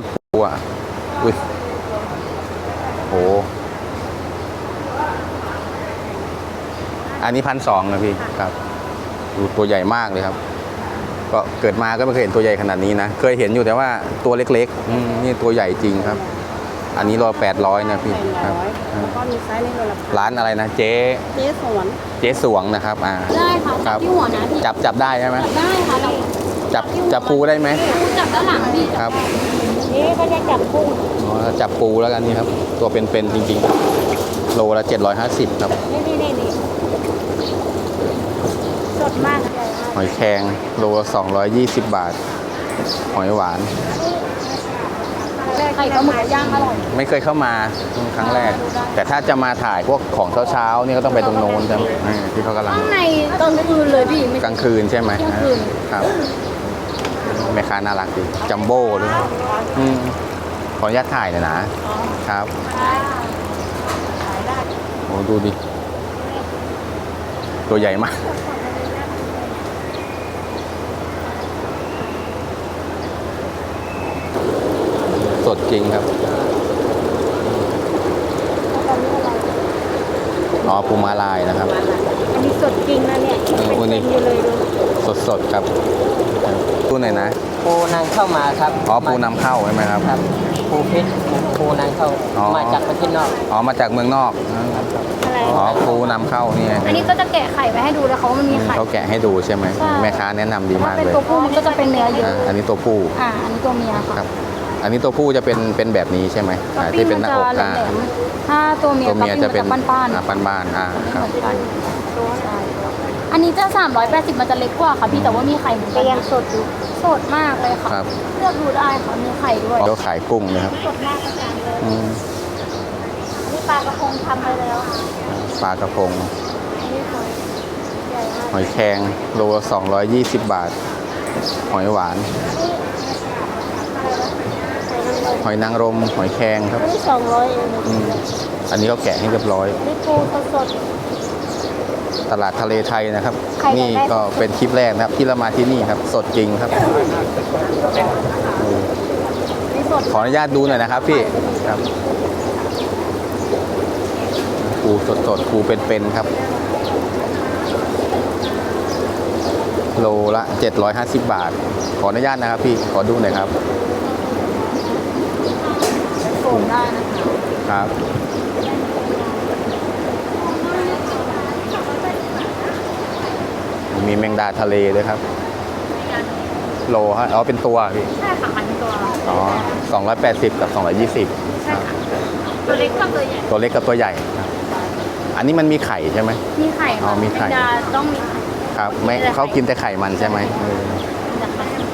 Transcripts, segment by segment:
ตรปูอะอุ้ยโหอันนี้พันสองนะพี่ครับดูตัวใหญ่มากเลยครับ ก็เกิดมาก็ไม่เคยเห็นตัวใหญ่ขนาดนี้นะ เคยเห็นอยู่แต่ว่าตัวเล็กๆอืมนี่ตัวใหญ่จริงครับ อันนี้รอแปดร้อยนะพี่ครับแล้วก็มีไซส์เล็กโลละพันร้านอะไรนะเจ๊เจ๊สวนเจ๊สวงนะครับอ่าได้ค่ะครัจับบที่หัวนะพี่จับจับได้ใช่ไหมได้ค่ะเราจับจับปูได้ไหมจับด้านหลังพี่ครับ เจ๊ก็จะจับกุ้งอ๋อจับปูแล้วกันนี่ครับ ตัวเป็นๆจริงๆ โลละ 750 ครับ นี่นี่นี่นี่สดมากเลยหอยแครงโลละ 220 บาท หอยหวาน ไข่ปลาหมึกย่างอร่อย ไม่เคยเข้ามาครั้งแรก แต่ถ้าจะมาถ่ายพวกของเช้าๆนี่ก็ต้องไปตรงโน้นใช่ไหมอ่าที่เขากำลังข้างในตอนคืนเลยพี่ไม่กลางคืนใช่ไหมกลางคืน ครับ แม่ค้าน่ารักดีจัมโบ้ด้วยอืมขออนุญาตถ่ายหน่อยนะครับโอ้ดูดิ ตัวใหญ่มากสดจริงครับอ๋อปูมาลายนะครับ อันนี้สดจริงนะเนี่ยเออเป็นวันนี้ๆอยู่เลยดู สดสดๆครับปูไหนอยนะ ปูนางเข้ามาครับอ๋อปูนำเข้าใช่ไหมครับ ครับ ปูพิษปูนางเข้าอ๋อ มาจากประเทศนอกอ๋อมาจากเมืองนอก อะไรอ๋อปูนำเข้านี่ไงอันนี้ก็จะแกะไข่ไว้ให้ดูแล้วเขาว่ามันมีไข่ เขาแกะให้ดูใช่ไหมใช่ แม่ค้าแนะนำดีากถ้ามเป็นเลยตัวผู้มันก็จะเป็นเนื้อเยอะอ่าอันนี้ตัวผู้อ่า อันนี้ตัวเมียค่ะครับ อันนี้ตัวผู้จะเป็นเป็นแบบนี้ใช่ไหมตัวอ่าปิ้ที่งเป็นมันหน้าจะอกแหลอ่ามๆถ้าตัวเมียตัวเมียปิ้งจะเป็นมันบ้านๆอ่าบ้านๆอ่าไม่ครัเหบมือนกันใช่ อันนี้จะ380 มันจะเล็กกว่าค่ะพี่แต่ว่ามีไข่เหมือนก็กันยังสดอยู่สดมากเลยค่ะครับ เลือกดูได้ค่ะมีไข่ด้วยเขาขายกุ้งนะครับสดมากอาจารย์เลยอืมนี่ปลากระพงทำไปแล้วปลากระพง อันนี้สวยใหญ่มากหอยแครงโลละ220 บาท หอยหวาน หอยนางรม หอยแครงครับอันนี้สองร้อยเองอืมอันนี้เขาแกะให้เรียบร้อย อันนี้ปูสด ตลาดทะเลไทยนะครับใครอยากได้นี่ก็เป็นคลิปแรกนะครับ ที่เรามาที่นี่ครับ สดจริงครับๆนี่สดขออนุญาตดูหน่อยนะครับพี่ครับปูสดสดๆปูเป็นๆครับ โลละ 750 บาท ขออนุญาตนะครับพี่ขอดูหน่อยครับโสมได้นะคะครับ แมงดาทะเลด้วยครับ โลฮะอ๋อเป็นตัวพี่ ใช่ค่ะอันนี้ตัวอ๋อ280กับ220ครับตัวเล็กกับตัวใหญ่ตัวเล็กกับตัวใหญ่ครับอันนี้มันมีไข่ใช่ไหม มีไข่อ๋อมีไข่แงดาต้องมีไข่ครับไม่เขากินแต่ไข่มันใช่ไหมเออ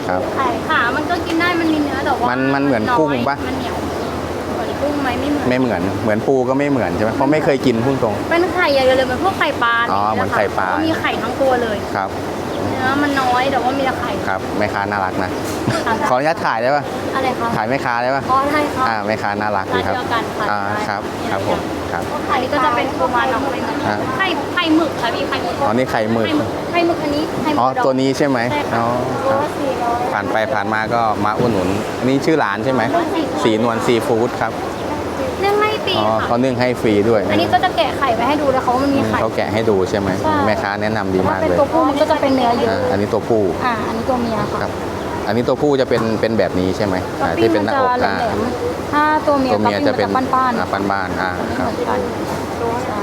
ครับ ไข่ขามันก็กินได้มันมีเนื้อแต่ว่ามัมันมันเหมือนกุ้งปะ มันเหนียวเหมือน กุ้งไหมไม่เหมือน ไม่เหมือนเหมือนปูก็ไม่เหมือนใช่ไหมเพราะไม่เคยกินพุ่งตรง เป็นไข่ใหญ่เลยเหมือนพวกไข่ปลาอ๋อเหมือนไข่ปลาแล้วมีไข่ทั้งตัวเลย ครับเนื้อมันน้อยแต่ว่ามีแต่ไข่ ครับแม่ค้าน่ารักนะค่ะขออนุญาตถ่ายได้ปะอะไรคะถ่ายแม่ค้าได้ปะอ๋อใช่ค่ะอ่าแม่ค้าน่ารักดีครับร้านเดียวกันค่ะอ่าได้ครับ ครับผม ครับไข่นี่ก็จะเป็นปูมาหน่อยอ่าไข่ไข่หมึกค่ะพี่ไข่หมึกอ๋อนี่ไข่หมึก ไข่หมึกอันนี้ไข่หมึอ๋อกดองตัวนี้ใช่ไหมใช่ค่ะอ๋อคตัรัวบสี่ร้อยผ่านไปผ่านมาก็มาอุดหนุนอันนี้ชื่อร้านใช่ไหม สีนวลซีฟู้ดครับ เนื่องไม่ปีอ๋อค่ะ เขานึ่งให้ฟรีด้วยอันนี้ก็จะแกะไข่ไว้ให้ดูแล้วเขาว่ามันมีไข่ เขาแกะให้ดูใช่ไหมใช่ แม่ค้าแนะนำดีากถ้ามเป็นเลยตัวผู้มันก็จะเป็นเนื้อเยอะอ่าอันนี้ตัวผู้ อ่า อันนี้ตัวเมียค่ะครับ อันนี้ตัวผู้จะเป็นเป็นแบบนี้ใช่ไหมตัวอ่าปิ้ที่งเป็นมัหนน้าจะอกแหลอ่ามๆถ้าตัวเมียตัวเมียจะเป็นปิ้งมับ้านๆอ่าบ้านๆอ่าไม่คเหรับมือนกันใช่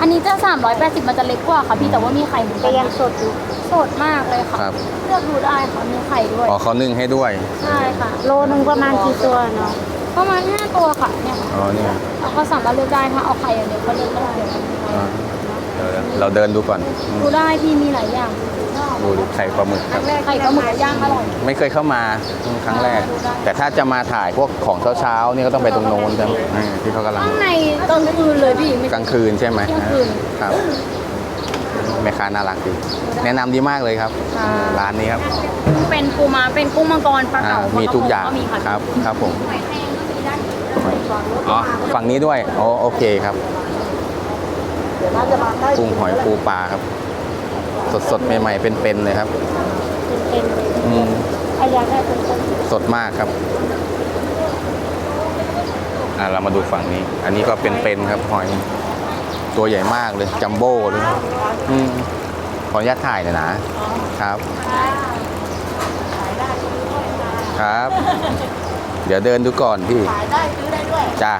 อันนี้จะ 380 มันจะเล็กกว่าค่ะพี่แต่ว่ามีไข่เหมือนก็กันยังสดอยู่สดมากเลยค่ะ ครับเลือกดูได้ค่ะมีไข่ด้วย อ๋อเขานึ่งให้ด้วย ใช่ค่ะโลนึงประมาณกี่ตัวเนาะ ประมาณ5ตัวค่ะเนี่ยค่ะอ๋อเนี่ยเราก็สามารถเลือกได้ถ้าเอาไข่อย่างเดียวก็เลือกได้อ่าเดี๋ยวเราเดินดูก่อนอืมดูได้พี่มีหลายอย่างดูดูไข่ปลาหมึกครับไข่ปลาหมึกย่างอร่อย ไม่เคยเข้ามาครั้งแรก แต่ถ้าจะมาถ่ายพวกของเช้าๆนี่ก็ต้องไปตรงโน้นใช่ไหมอ่าที่เขากำลังข้างในตอนคืนเลยพี่ไม่ กลางคืนใช่ไหมกลางคืนครับแม่ค้าน่ารักดีแนะนำดีมากเลยครับค่ะ ร้านนี้ครับเป็นปูม้าเป็นกุ้งมังกรปลาอ่าเก๋ามีมีทุกอย่างมีค่ะครับครับผมหอยแครงก็มีได้ อ๋อฝั่งนี้ด้วยอ๋อโอเคครับเดี๋ยวน่าจะมาใกล้กุ้งหอยปูปลาครับ สดๆใหม่ๆเป็นๆเลยครับเป็นๆเลยอืมใครอยากได้เป็นๆสดมากครับอ่าเรามาดูฝั่งนี้ อันนี้ก็เป็นๆครับหอย ตัวใหญ่มากเลยจัมโบ้เลยอืมขออนุญาตถ่ายหน่อยนะครับ ครับ เดี๋ยวเดินดูก่อนพี่ขายได้ซื้อได้ด้วย จ้า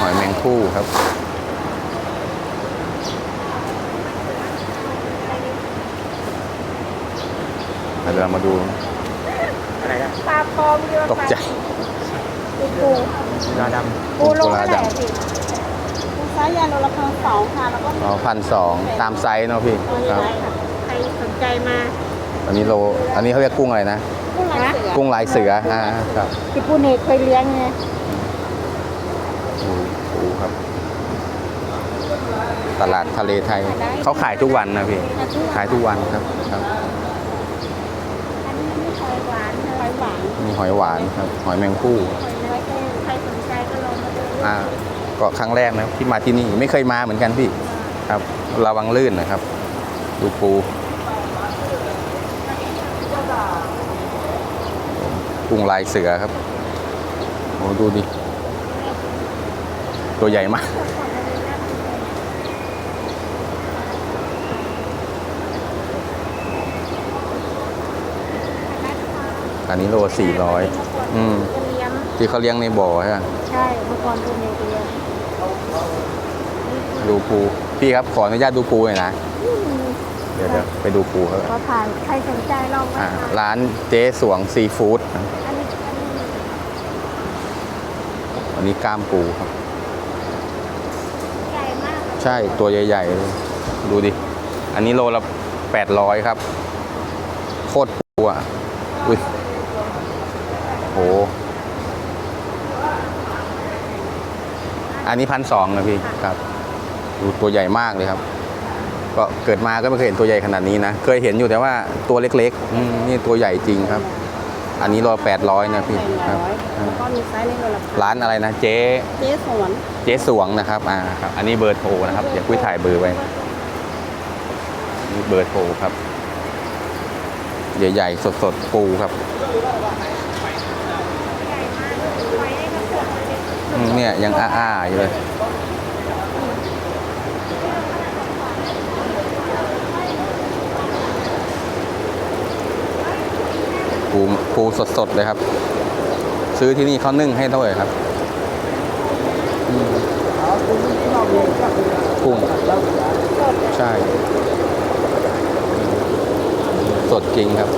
หอยแมงคู่ครับ เดี๋ยวเรามาดู อะไรนะปลาพร้อมเยอะตกใจปูปูดาดปูโลเท่าไหร่อะพี่ปูไซส์ยาโลละพันสองค่ะ แล้วก็อ๋อพันสองตามไซส์เนาะพี่ตัวครับใหญ่ค่ะใครสนใจมา อันนี้โล อันนี้เขาเรียกกุ้งอะไรนะ กุ้งลายเสือกุ้งลายเสืออ่าครับที่ปูเนกเคยเลี้ยงไงดูดูครับ ตลาดทะเลไทย เขาขายทุกวันนะพี่ ขายทุกวันครับครับอันนี้ไม่หอยหวานหอยหวานมีหอยหวานครับ หอยแมงคู่หอยน้อยใครสนใจก็ลองมาดูอ่าก็ครั้งแรกนะที่มาที่นี่ไม่เคยมาเหมือนกันพี่ ครับ ระวังลื่นนะครับ ดูปู กุ้งลายเสือครับโอ้ดูดิ ตัวใหญ่มาก อันนี้โลสี่ร้อยอืมจะเลี้ยงที่เขาเลี้ยงในบ่อใช่ไหมใช่เมื่อก่อนปูเนกเลี้ยงดูปู พี่ครับขออนุญาตดูปูหน่อยนะเดี๋ยวเดี๋ยวไปดูปูครับขอถ่ายใครสนใจลองมาอ่าถ่ายร้านเจ๊สวงซีฟู้ดอันนี้อันนี้อันนี้กล้ามปูครับ ใหญ่มากใช่ตัวใหญ่ๆเลยดูดิ อันนี้โลละแปดร้อยครับ โคตรปูอะอุ้ยโห อันนี้พันสองนะพี่ครับ ดูตัวใหญ่มากเลยครับ ก็เกิดมาก็ไม่เคยเห็นตัวใหญ่ขนาดนี้นะ เคยเห็นอยู่แต่ว่าตัวเล็กๆอืมนี่ตัวใหญ่จริงครับ อันนี้โลแปดร้อยนะพี่ครับ แล้วก็มีไซส์เล็กกว่าละร้านอะไรนะเจ๊ เจ๊สวนเจ๊สวงนะครับอ่าครับอันนี้เบอร์โทรนะครับเดี๋ยวคุยถ่ายเบอร์ไว้นี่เบอร์โทรครับใหญ่ๆสดๆปูครับอืมเนี่ยยังอ้าๆอยู่เลย ปูปูสดๆเลยครับ ซื้อที่นี่เขานึ่งให้ด้วยครับอืมกุ้งใช่ สดจริงครับ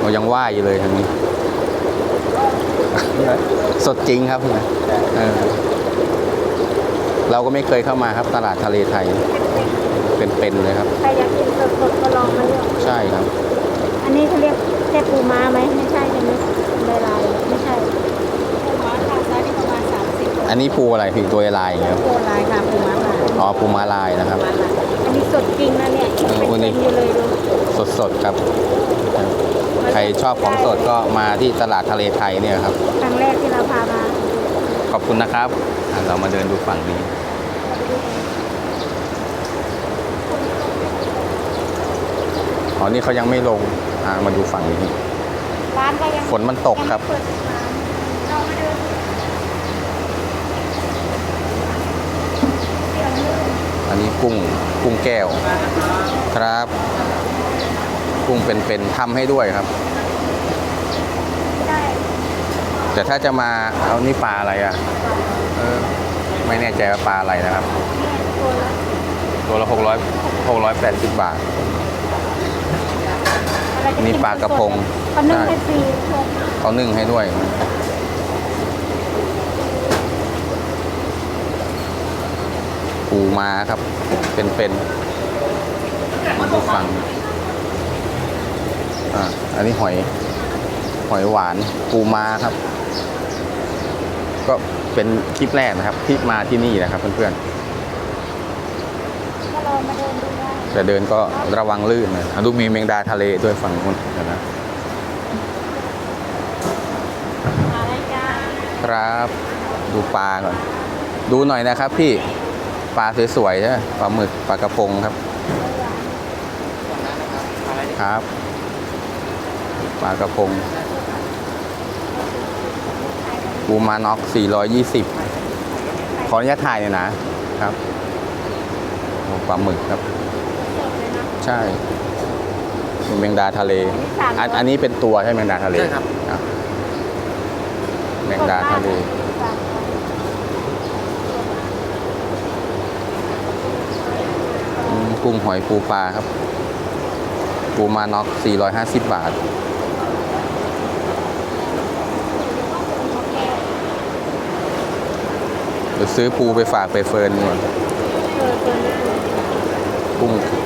เรายังว่ายอยู่เลยทางนี้ สดจริงครับเออเราก็ไม่เคยเข้ามาครับตลาดทะเลไทย เป็นๆเลยครับ ใครอยากกินสดๆก็ลองมาเลือกใช่ครับ อันนี้เขาเรียกแค่ปูม้าไหมไม่ใช่ใช่ไหมลายลายๆไม่ใช่ปูม้าค่ะไซส์นี่ประมาณสามสิบอันนี้ปูอะไรพี่ตัวลายอย่างเงี้ยครับโลลายค่ะปูม้าลายอ๋อปูม้าลายนะครับ ปูม้าลายอันนี้สดจริงนะเนี่ยเออเป็นวันนี้ๆอยู่เลยดูสดๆครับ ใครชอบของสดก็มาที่ตลาดทะเลไทยเนี่ยครับ ครั้งแรกที่เราพามา ขอบคุณนะครับอะเรามาเดินดูฝั่งนี้ อ๋อนี่เขายังไม่ลงอ่ามาดูฝั่งนี้ ร้านก็ยังฝนมันตกครับ ยังไม่เปิดร้านเรามาเดินอันนี้กุ้งกุ้งแก้ว ครับ กุ้งเป็นๆทำให้ด้วยครับ ได้แต่ถ้าจะมาเอานี่ปลาอะไรอะเออไม่แน่ใจว่าปลาอะไรนะครับ ตัวละตัวละหกร้อยหกร้อยแปดสิบบาท อะไรจะนี่ปลากระพงเขานึ่งใช่ให้ฟรีเขานึ่งให้ด้วย ปูมาครับ เป็นๆมาดูฟังอ่าอันนี้หอย หอยหวานปูมาครับ ก็เป็นคลิปแรกนะครับ ที่มาที่นี่นะครับเพื่อนก็ลองมาเดินดูได้ๆ แต่เดินก็ระวังลื่นนะอะดูมีแมงดาทะเลด้วยฝั่งนู้นนะอะไรจ้าครับ ดูปลาก่อน ดูหน่อยนะครับพี่ปลาสวยๆใช่ไหมปลาหมึกปลากระพงครับ ครับปลากระพงปูมาน็อก 420 ขออนุญาตถ่ายหน่อยนะครับปลาหมึกครับ ใช่เป็นแมงดาทะเลอันอันนี้เป็นตัวใช่ไหมแมงดาทะเลใช่ครับ อะแมงดาทะเล อืมกุ้งหอยปูปลาครับ ปูมาน็อก 450 บาท เดี๋ยวซื้อปูไปฝากไปเฟิร์นก่อนเออตัวนี้กุ้งร้าน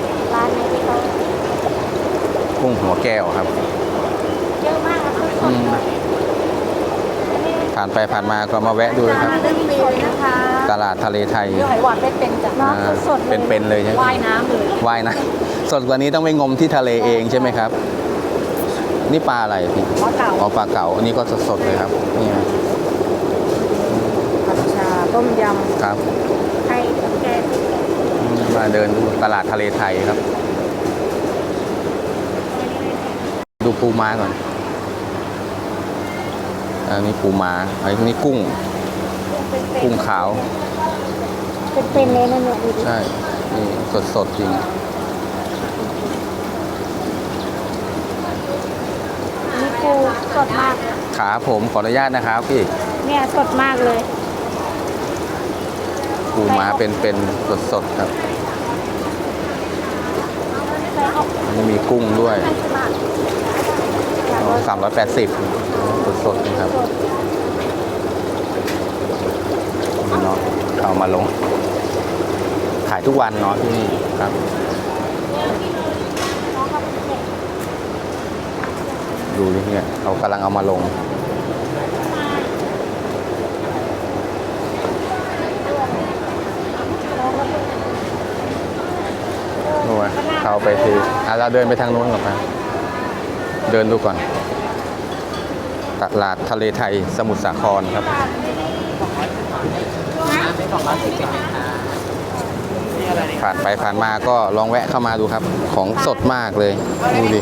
ไหนที่เขากุ้งหัวแก้วครับ เยอะมากนะทุกคอืนมผ่านไปผ่านมาก็มาแวะดูนะครับเรื่องสดนะคะตลาดทะเลไทยหอยหวานเป็นๆจ้ะน้องอ่าสดๆเลยเป็นๆเลยใช่ไหมว่ายน้ำเลยว่ายนะ สดกว่านี้ต้องไปงมที่ทะเลเองใช่ไหมครับ นี่ปลาอะไรพี่ปลาเก่าอ๋อปลาเก๋าอันนี้ก็สดๆเลยครับนี่ไงผัดชาต้มยครับไข่แกงอื มมาเดินดูตลาดทะเลไทยครับ ดูปูม้าก่อน อันนี้ปูม้าอันนี้กุ้ง กุ้งขาว เป็นๆเลยนะเนี่ยดูดิใช่ นี่สดสดๆจริง นี่ปูสดมาก ขาผมขออนุญาตนะครับพี่ เนี่ยสดมากเลย ปูม้าเป็นเป็นสดสดๆครับ อั นี่มีกุ้งด้วยสามร้อยแปดสิบสดสดๆนะครับเนาะเอามาลง ขายทุกวันเนาะที่นี่ครับดูดิเนี่ยเขากำลังเอามาลงนู่นไงเขาไปทีอะ เราเดินไปทางนู้นก่อนไปเดินดูก่อน ตลาดทะเลไทยสมุทรสาครครับ ผ่านไปผ่านมาก็ลองแวะเข้ามาดูครับ ของสดมากเลย ดูดิ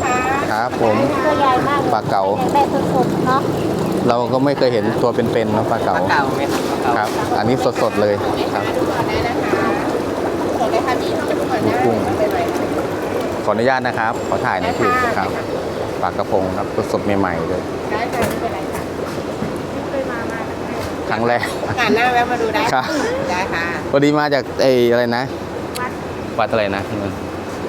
ครับผมตัวใหญ่มากปลาเก๋าแต่สดๆเนาะเราก็ไม่เคยเห็นตัวเป็นๆเนาะปลาเก๋าเก่าไหมครับเก่าครับ อันนี้สดๆเลยครับมีกุ้ง ขออนุญาตนะครับ ขอถ่ายหน่อยพี่ครับปลากระพงครับสดๆใหม่ๆเลยได้ค่ะไม่เป็นไรค่ะเคยมามาครั้งแรกโอกาสหน้าแวะมาดูได้ครับได้ค่ะพอดีมาจากไอ้อะไรนะวัดวัดอะไรนะ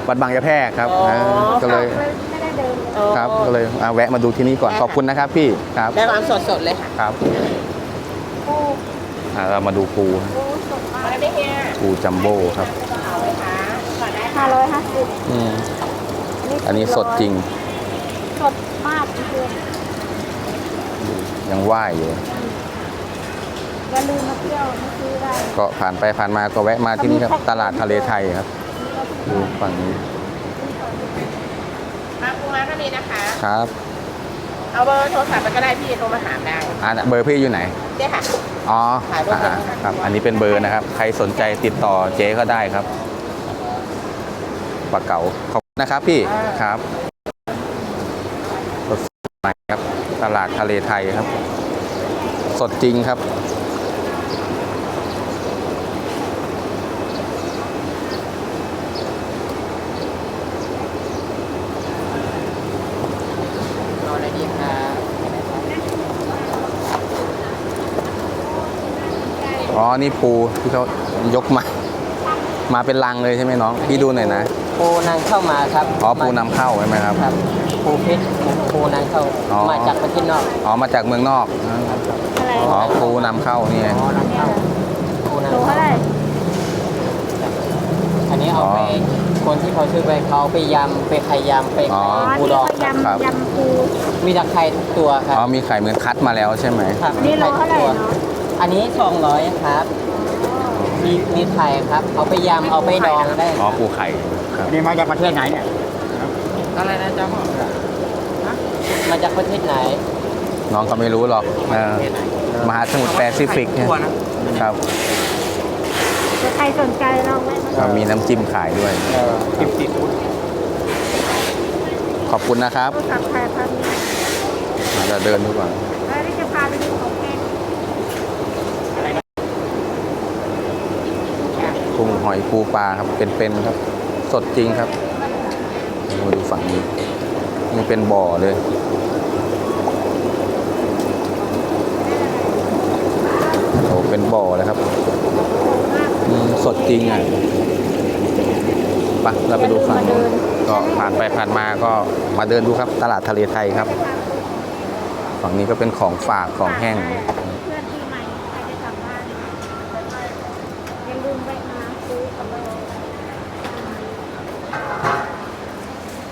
วัดบางยะแพรกครับอ๋อนะก็เลยไม่ได้เดินเลยโอ้ครับก็เลยอะแวะมาดูที่นี่ก่อนขอบคุณนะครับพี่ครับได้ความสดสดๆเลยค่ะครับปูอะเรามาดูปูปูสดมากมาได้เฮียปูจัมโบ้ครับเอาไหมคะก่อนได้ห้าร้อยห้าสิบ อืมอันนี้สดจริง สดมากจริงยังว่ายอยู่ๆอย่าลืมมาเที่ยวมาซื้อได้ก็ผ่านไปผ่านมาก็แวะมาที่นี่ครับ ตลาดทะเลไทยครับดูฝั่งนี้มาปูม้าก็มีนะคะ ครับ เอาเบอร์โทรศัพท์ไปก็ได้พี่โทรมาถามได้อ่าเบอร์พี่อยู่ไหนเนี่ยค่ะ อ๋อถ่ายรูปอ่าเลยนะคะครับ อันนี้เป็นเบอร์นะครับ ใครสนใจติดต่อเจ๊ก็ได้ครับ ปลาเก๋าขอบคุณนะครับพี่ครับสดใหม่ครับ ตลาดทะเลไทยครับ สดจริงครับเออะไรดีคะอ๋อ นี่ปูที่เขายกมา มาเป็นลังเลยใช่ไหมน้องพี่ดูหน่อยนะปูนำเข้ามาครับอ๋อปูนำเข้าใช่ไหมครับครับปูพิษปูนำเข้าอ๋อมาจากประเทศนอกอ๋อมาจากเมืองนอกอะไรอ๋อปูนำเข้านี่ไงอ๋อนำเข้าปูโลนำเท่าเข้าไหร่อันนี้เอาไปอ๋อคนที่เขาซื้อไปเขาเอาไปยำไปไข่ยำไปอ๋ออ๋อไข่ปูที่ดองเขายครับำยำปูมีตะไคร้ทุกตัวครับอ๋อมีไข่เหมือนคัดมาแล้วใช่ไหมครับนี่โลมีเท่าไหร่ทุกตัวเนาะอันนี้สองร้อยครับ มีมีไข่ครับ เอาไปยำเอาไปดองได้ อ๋อปูไข่ครับอันนี้มาจากประเทศไหนเนี่ยอะไรนะจ๊ะพ่อมาจากประเทศไหน น้องก็ไม่รู้หรอกเออมหาสมุทรแปซิฟิกเนี่ยครับถ้าใครสนใจลองแวะมาก็มีน้ำจิ้มขายด้วย เออติดติดขอบคุณนะครับโทรศัพท์ใครพันนี้มาจะเดินดูก่อน แล้วนี่จะพาไปดูของแกง กุ้งห อยปูปลาครับเป็นๆครับ สดจริงครับมาดูฝั่งนี้นี่เป็นบ่อเลยโอ้เป็นบ่อเลยครับสดจริงอะไปะเราไปดูฝั่งนู้นก็ผ่านไปผ่านมาก็มาเดินดูครับ ตลาดทะเลไทยครับ ฝั่งนี้ก็เป็นของฝากของแห้ง เพื่อนที่ใหม่ใครจะกลับบ้านอย่าลืมแวะมาซื้อกับเรา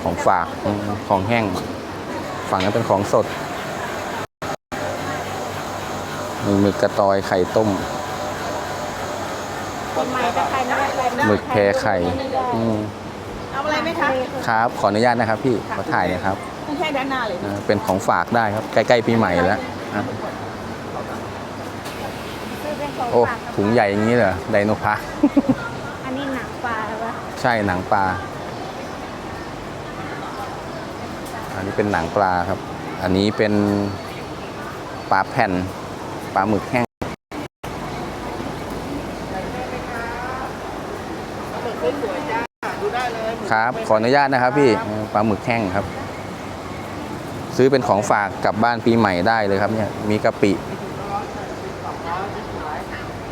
ของฝากอืมของแห้ง ฝั่งนั้นเป็นของสด มีหมึกกระตอยไข่ต้มคนใหม่ถ้าใครไม่ได้ไปหมึกแพรไข่อืมเอาอะไรไหมคะครับ ขออนุญาตนะครับพี่ขอถ่ายหนะครับไม่ใช่ด้านหน้าเลยอ่าเป็นของฝากได้ครับ ใกล้ๆปีใหม่แล้วอะซื้อเป็นของโอ้ฝากถุงใหญ่อย่างนี้เหรอไดโนพาร์ ช่หนังปลา อันนี้เป็นหนังปลาครับ อันนี้เป็นปลาแผ่นปลาหมึกแห้งครับ ขออนุญาตนะครับพี่ปลาหมึกแห้งครับ ซื้อเป็นของฝากกลับบ้านปีใหม่ได้เลยครับเนี่ยมีกะปิ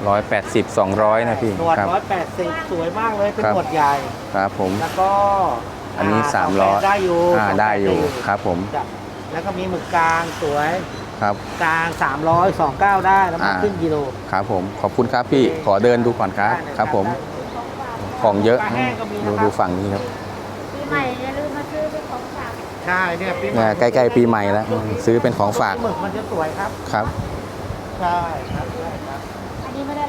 ร้อยแปดสิบสองร้อยนะพี่หนวดครับ ร้อยแปดสิบสวยมากเลยเป็นครับ หนวดใหญ่ ครับผม แล้วก็อันนี้าสามร้อยได้อยู่อ่าได้อยู่ครับผม จ้ะแล้วก็มีหมึกกลางสวยครับ กลางสามร้อยสองเก้าได้แล้วมันอ่า ขึ้นกิโลครับผม ขอบคุณครับพี่ ขอเดินดูก่อนครับ ได้เลยครับผม ได้เลยของเยอะ ปลาแห้งก็มีดูนะครับดูฝั่งนี้ครับปีใหม่อย่าลืมมาซื้อเป็นของฝาก ใช่เนี่ยปีเนี่ยใกล้ๆปีใหม่แล้วอืมซื้อเป็นของฝากหมึกมันจะสวยครับ ครับ ใช่ครับใช่ครับอันนี้ไม่ได้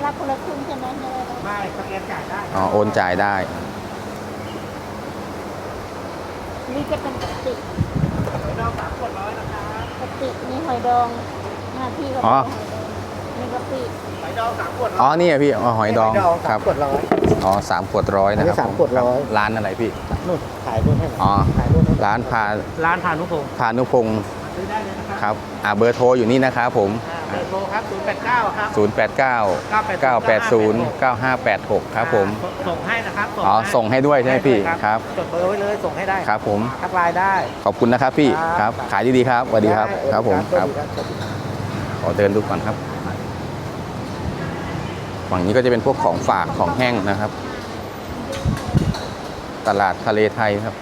รับคนละครึ่งใช่ไหมไม่ได้รับไม่สแกนจ่ายได้อ๋อโอนจ่ายได้ นี่จะเป็นกะติกเราสามขวดร้อยนะครับกะติกนี่หอยดองหน้าที่ก็อ๋อนี่กะปิหอยดองสามขวดร้อ๋ออยนี่อะพี่อ๋อหอยดองหอยดองคสารัมบขวดร้อย อ๋อสามขวดร้อยนะครับอันนี้สามผขวดร้อยคบร้านอะไรพี่ นู่นขายนู่นให้หน่อยอ๋อ ขายนู่นให้หน่อยร้านพาร้านพานุพงศ์พานุพงศ์ซื้อได้เลยนะครับครับอ่าเบอร์โทรอยู่นี่นะครับผม อ่าเบอร์ โทรครับ 089 ครับ 089 980 9586 ครับผมอ่าส่งให้นะครับอ๋อ ส่งให้ด้วยใช่ไหมพี่ด้เลยครับ จดเบอร์ไว้เลย ส่งให้ได้ ครับผมทักไลน์ได้ ขอบคุณนะครับพี่คครัรับบขายดีๆครับสวัสดีครับได้ครับผมครับสวัสดีครับ ขอเดินดูก่อนครับ ฝั่งนี้ก็จะเป็นพวกของฝากของแห้งนะครับ ตลาดทะเลไทยครับ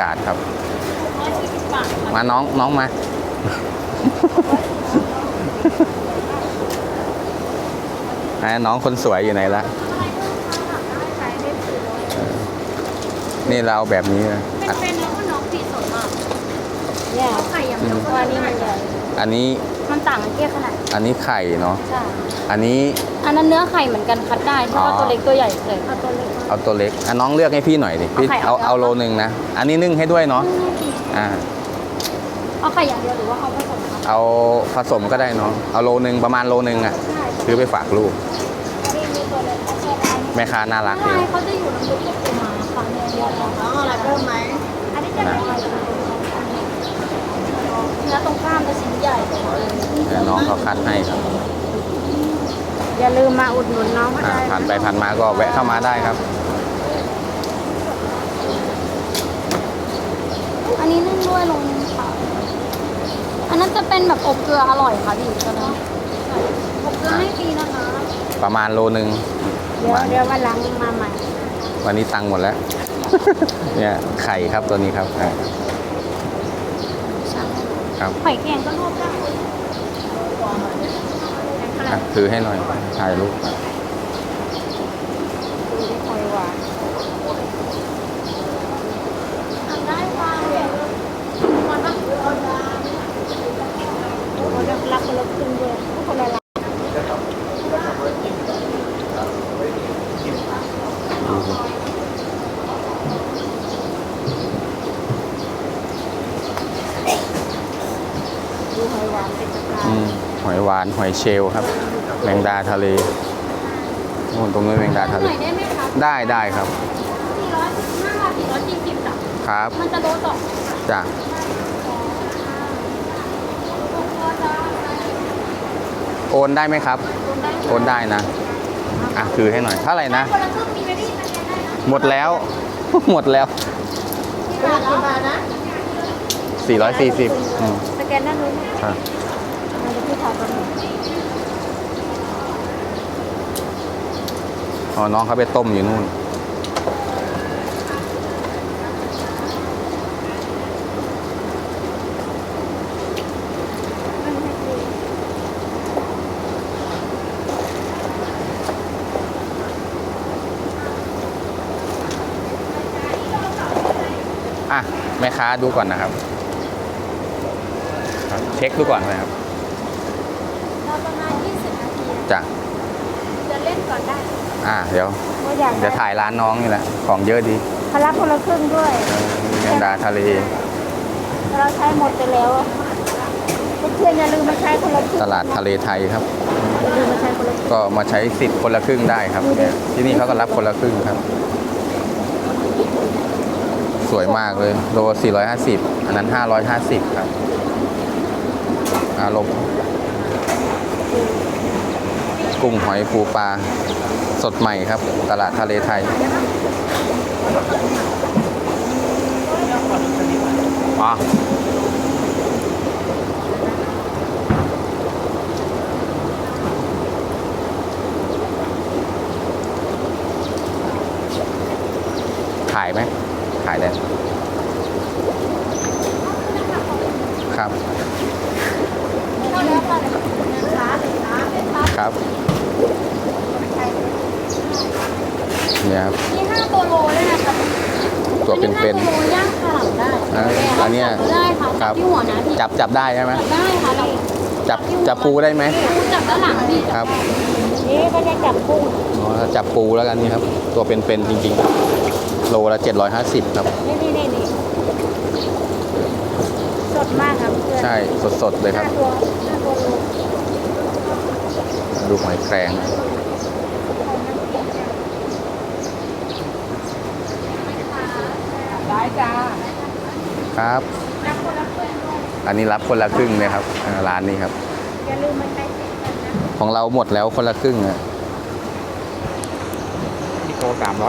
กาดครับ มาน้องน้องมาอ่าน้องคนสวยอยู่ไหนละนี่เราเอาแบบนี้นะอะเป็นๆแล้วก็น้องปีสดมากเนี่ยไข่ยังไม่รู้ว่านี่มันใหญ่อันนี้มันต่างกันแค่ขนาด อันนี้ไข่เนาะใช่อันนี้ อันนั้นเนื้อไข่เหมือนกันคัดได้เพราะว่าอ๋อตัวเล็กตัวใหญ่เลยเอาตัวเล็กมาเอาตัวเล็กอะน้องเลือกให้พี่หน่อยดิพี่เอาไข่เอาเอาเอาโลนึงนะ อันนี้นึ่งให้ด้วยเนาะอ่า เอาไข่อย่างเดียวหรือว่าเอาผสมคะเอาผสมก็ได้เนาะเอาโลนึงประมาณโลนึงอะซื้อไปฝากลูกนี่มีตัวเล็กเอาตัวอันนี้แม่ค้าน่ารักดี ใช่เขาจะอยู่น้ำลึกกับปูม้าค่ะเนี่ยเดียวกันเอาอะไรเพิ่มไหมอันนี้จะเป็นหอยดองเนื้อตรงกล้ามจะชิ้นใหญ่กว่าเลยเดี๋ยวน้องเขาคัดให้ครับอย่าลืมมาอุดหนุนน้องก็อ่าได้ผ่านไปผ่านมาก็แวะเข้ามาได้ครับ อันนี้นึ่งด้วยลงค่ะอั นนั้นจะเป็นแบบอบเกลืออร่อยค่ะพี่ตัวนั้นใช่อบเกลือให้ฟรีนะคะประมาณโลนึงเดี๋ยวเดี๋ยววันหลังมาใหม่ วันนี้ตังค์หมดแล้ว เนี่ยไข่ครับตัวนี้ครับอ่าใช่ครับไข่แข็งก็รวบได้อะถือให้หน่อยถ่ายรูปครับ ดูที่หอยหวาน ทำได้ค่ะมันก็คือเอาดา คนละรักคนละครึ่งด้วยคนละรักดูหอยหวานเป็นตะกร้า อืม หอยหวานหอยเชลล์ครับ แมงดาทะเลโน่นตรงนู้นแมงดาทะหเลน่อยได้ไหมคะได้ได้ครับ สี่ร้อยสี่ร้อยสี่สิบจ้ะครับมันจะโลสองจ้ะโอนได้ไหมครับ โอนได้นะ อะคือให้หน่อยเท่าไหร่นะ คนละครึ่งมีไหมพี่สแกนได้นะหมดแล้ว หมดแล้วเป็นกี่บาทนะ 440อืมสแกนด้านนู้น ครับ อ๋อน้องเขาไปต้มอยู่นู่น อะ แม่ค้าดูก่อนนะครับครับเช็คดูก่อนนะครับ เราประมาณยี่สิบนาที จ้ะ จะเล่นก่อนได้ อะเดี๋ยวก็อยากเดี๋ยวถ่ายร้านน้องนี่แหละ ของเยอะดีเขารับคนละครึ่งด้วยเออมีแมงดาทะเล เราใช้หมดไปแล้วเพื่อนๆอย่าลืมมาใช้คนละครึ่งตลาดทะเลไทยครับ อย่าลืมมาใช้คนละครึ่งก็มาใช้สิทธิ์คนละครึ่งได้ครับเนี่ยที่นี่เขาก็รับคนละครึ่งครับ สวยมากเลยโล450 อันนั้น 550 ครับอารมณ์ กุ้งหอยปูปลาสดใหม่ครับ ตลาดทะเลไทยอ๋อขายไหม ขายได้ ครับ ครับ เนี่ยครับมีห้าตัวโลด้วยนะคะตัวเป็นอัห้าตัวโลย่างขาวได้อ่าอันเนี้ยได้ค่ะครับที่หัวนะพี่จับจับได้ใช่ไหมได้ค่ะเราจับจับปูได้ไหม ปูจับด้านหลังพี่ครับ นี่ก็จะจับกุ้งอ๋อจับปูแล้วกันนี่ครับ ตัวเป็นๆจริงๆ โลละ750ครับ นี่นี่นี่นี่สดมากครับเพื่อนใช่สดๆเลยคห้ารับ ตัวห้าตัวโลดูหอยแครง ได้จ้า ครับ อันนี้รับคนละครึ่งเลยครับอ่าร้านนี้ครับอย่าลืมมาใช้สิทธิ์กันนะของเราหมดแล้วคนละครึ่งอะโลสามร้อย